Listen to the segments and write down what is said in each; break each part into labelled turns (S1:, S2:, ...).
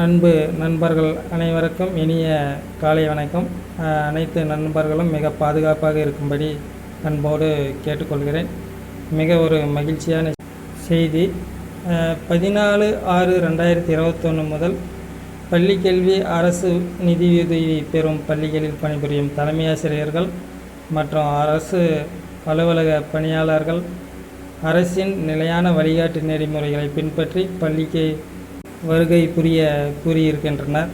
S1: அன்பு நண்பர்கள் அனைவருக்கும் இனிய காலை வணக்கம். அனைத்து நண்பர்களும் மிக பாதுகாப்பாக இருக்கும்படி அன்போடு கேட்டுக்கொள்கிறேன். மிக ஒரு மகிழ்ச்சியான செய்தி. பதினாலு ஆறு ரெண்டாயிரத்தி இருபத்தொன்று முதல் பள்ளிக்கல்வி அரசு நிதியுதவி பெறும் பள்ளிகளில் பணிபுரியும் தலைமை ஆசிரியர்கள் மற்றும் அரசு அலுவலக பணியாளர்கள் அரசின் நிலையான வழிகாட்டு நெறிமுறைகளை பின்பற்றி பள்ளிக்கு வருகை புரிய கூறியிருக்கின்றனர்.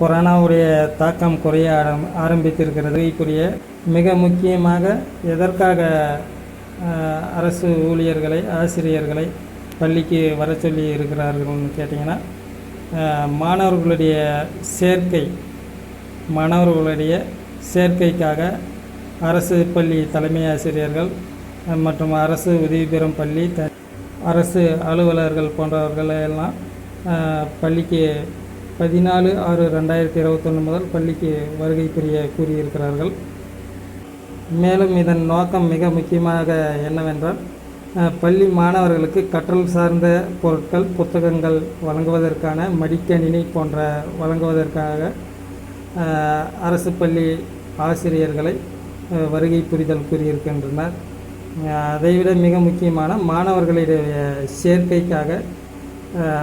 S1: கொரோனாவுடைய தாக்கம் குறைய ஆரம் ஆரம்பித்திருக்கிறது. புரிய மிக முக்கியமாக எதற்காக அரசு ஊழியர்களை ஆசிரியர்களை பள்ளிக்கு வர சொல்லி இருக்கிறார்கள்னு கேட்டிங்கன்னா மாணவர்களுடைய சேர்க்கை மாணவர்களுடைய சேர்க்கைக்காக அரசு பள்ளி தலைமை ஆசிரியர்கள் மற்றும் அரசு உதவி பெறும் பள்ளி த அரசு அலுவலர்கள் போன்றவர்களை எல்லாம் பள்ளிக்கு பதினாலு ஆறு ரெண்டாயிரத்தி இருபத்தொன்று முதல் பள்ளிக்கு வருகை புரிய கூறியிருக்கிறார்கள். மேலும் இதன் நோக்கம் மிக முக்கியமாக என்னவென்றால் பள்ளி மாணவர்களுக்கு கற்றல் சார்ந்த பொருட்கள் புத்தகங்கள் வழங்குவதற்கான மடிக்கணினி போன்ற வழங்குவதற்காக அரசு பள்ளி ஆசிரியர்களை வருகை புரிதல் கூறியிருக்கின்றனர். அதைவிட மிக முக்கியமான மாணவர்களுடைய சேர்க்கைக்காக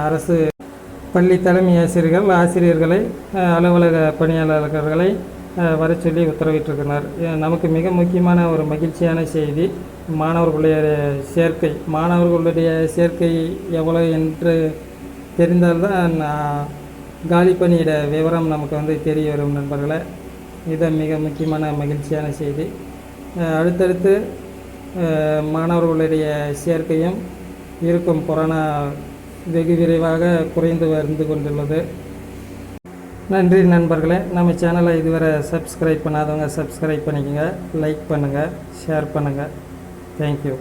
S1: அரசு பள்ளி தலைமை ஆசிரியர்கள் ஆசிரியர்களை அலுவலக பணியாளர்களை வர சொல்லி உத்தரவிட்டிருக்கிறார். நமக்கு மிக முக்கியமான ஒரு மகிழ்ச்சியான செய்தி மாணவர்களுடைய சேர்க்கை. மாணவர்களுடைய சேர்க்கை எவ்வளவு என்று தெரிந்தால்தான் காலி பணியிட விவரம் நமக்கு வந்து தெரிய வரும் நண்பர்களே. இது மிக முக்கியமான மகிழ்ச்சியான செய்தி. அடுத்தடுத்து மாணவர்களுடைய சேர்க்கையும் இருக்கும் கொரோனா வெகு விரைவாக குறைந்து வந்து கொண்டுள்ளது. நன்றி நண்பர்களே. நம்ம சேனலை இதுவரை சப்ஸ்கிரைப் பண்ணாதவங்க சப்ஸ்கிரைப் பண்ணிக்கோங்க லைக் பண்ணுங்கள் ஷேர் பண்ணுங்கள் தேங்க்யூ